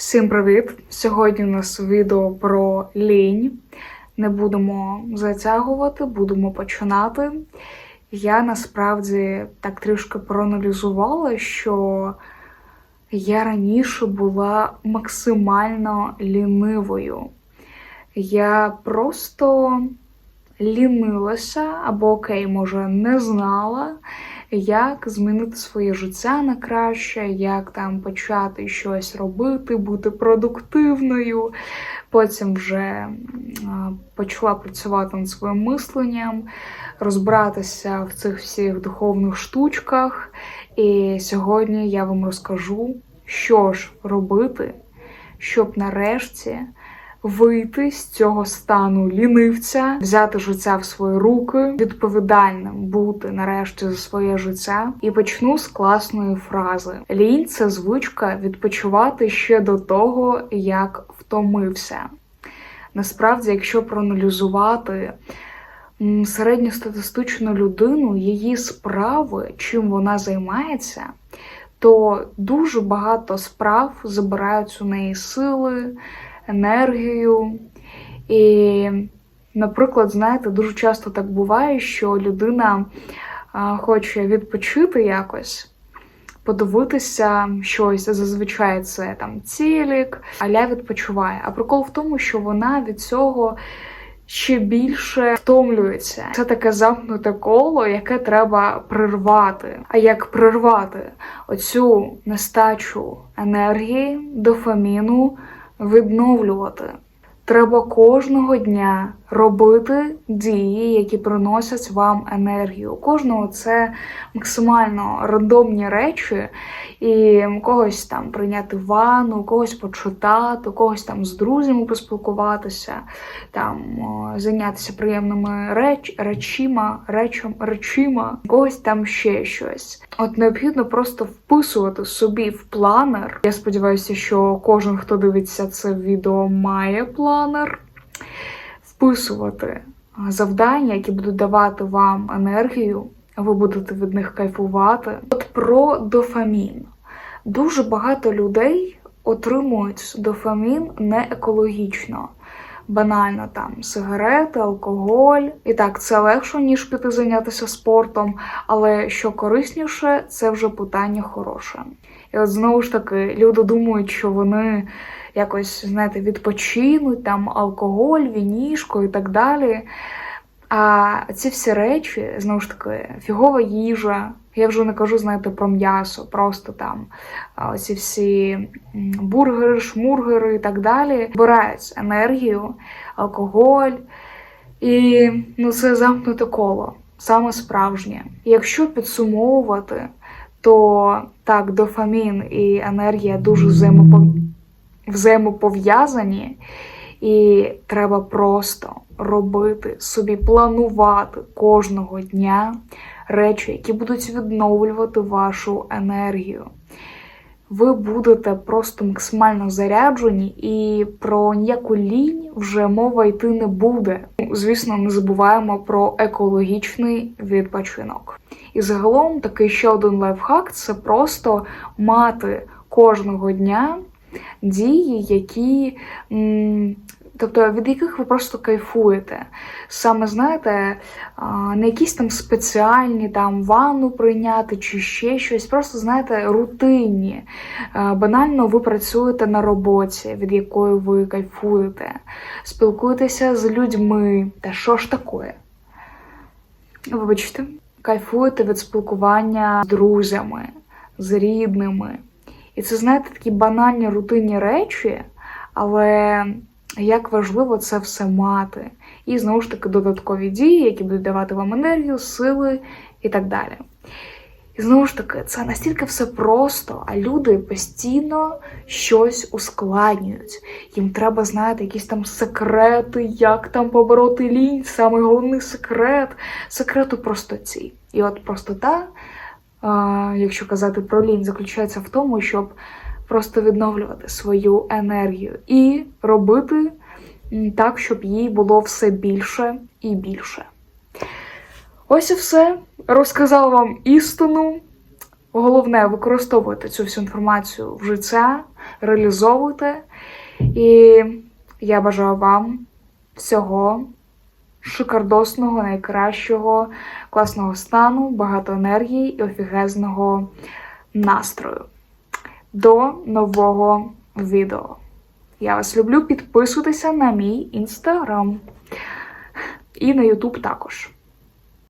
Всім привіт! Сьогодні у нас відео про лінь. Не будемо затягувати, будемо починати. Я насправді так трішки проаналізувала, що я раніше була максимально лінивою. Я просто лінилася, або окей, може, не знала, як змінити своє життя на краще, як там почати щось робити, бути продуктивною. Потім вже почала працювати над своїм мисленням, розбиратися в цих всіх духовних штучках. І сьогодні я вам розкажу, що ж робити, щоб нарешті вийти з цього стану лінивця, взяти життя в свої руки, відповідальним бути нарешті за своє життя. І почну з класної фрази: лінь це звичка відпочивати ще до того, як втомився. Насправді, якщо проаналізувати середньостатистичну людину, її справи, чим вона займається, то дуже багато справ забирають у неї сили, енергію. І, наприклад, знаєте, дуже часто так буває, що людина хоче відпочити якось, подивитися щось, зазвичай це там цілік, аля відпочиває. А прикол в тому, що вона від цього. Ще більше втомлюється. Це таке замкнуте коло, яке треба прервати. А як прервати оцю нестачу енергії, дофаміну, відновлювати. Треба кожного дня робити дії, які приносять вам енергію. У кожного це максимально рандомні речі, і когось там прийняти ванну, когось почитати, когось там з друзями поспілкуватися, там зайнятися приємними реч, речима, речом, речима, когось там ще щось. От необхідно просто вписувати собі в планер. Я сподіваюся, що кожен, хто дивиться це відео, має планер вписувати завдання, які будуть давати вам енергію, ви будете від них кайфувати. От про дофамін. Дуже багато людей отримують дофамін не екологічно. Банально там сигарети, алкоголь. І так, це легше, ніж піти зайнятися спортом, але що корисніше, це вже питання хороше. І от знову ж таки, люди думають, що вони якось, знаєте, відпочинуть, там алкоголь, вінішко і так далі. А ці всі речі, знову ж таки, фігова їжа. Я вже не кажу, знаєте, про м'ясо, просто там ці всі бургери, шмургери і так далі. Збирають енергію, алкоголь. І ну, це замкнуте коло, саме справжнє. Якщо підсумовувати, то так, дофамін і енергія дуже взаємопов... взаємопов'язані, і треба просто робити собі, планувати кожного дня речі, які будуть відновлювати вашу енергію. Ви будете просто максимально заряджені, і про ніяку лінь вже мова йти не буде. Звісно, не забуваємо про екологічний відпочинок. І загалом такий ще один лайфхак це просто мати кожного дня дії, які. М Тобто від яких ви просто кайфуєте. Саме знаєте, не якісь там спеціальні там ванну прийняти чи ще щось, просто знаєте, рутинні. Банально ви працюєте на роботі, від якої ви кайфуєте, спілкуєтеся з людьми. Та що ж таке? Вибачте, кайфуєте від спілкування з друзями, з рідними. І це, знаєте, такі банальні рутинні речі, але як важливо це все мати. І знову ж таки додаткові дії, які будуть давати вам енергію, сили і так далі. І знову ж таки, це настільки все просто, а люди постійно щось ускладнюють. Їм треба знати якісь там секрети, як там побороти лінь. Саме головний секрет секрет у простоті. І от простота, якщо казати про лінь, заключається в тому, щоб просто відновлювати свою енергію і робити так, щоб їй було все більше і більше. Ось і все. Розказала вам істину. Головне використовуйте цю всю інформацію в життя, реалізовуйте. І я бажаю вам всього шикардосного, найкращого, класного стану, багато енергії і офігезного настрою. До нового відео. Я вас люблю. Підписуйтеся на мій інстаграм і на Ютуб також.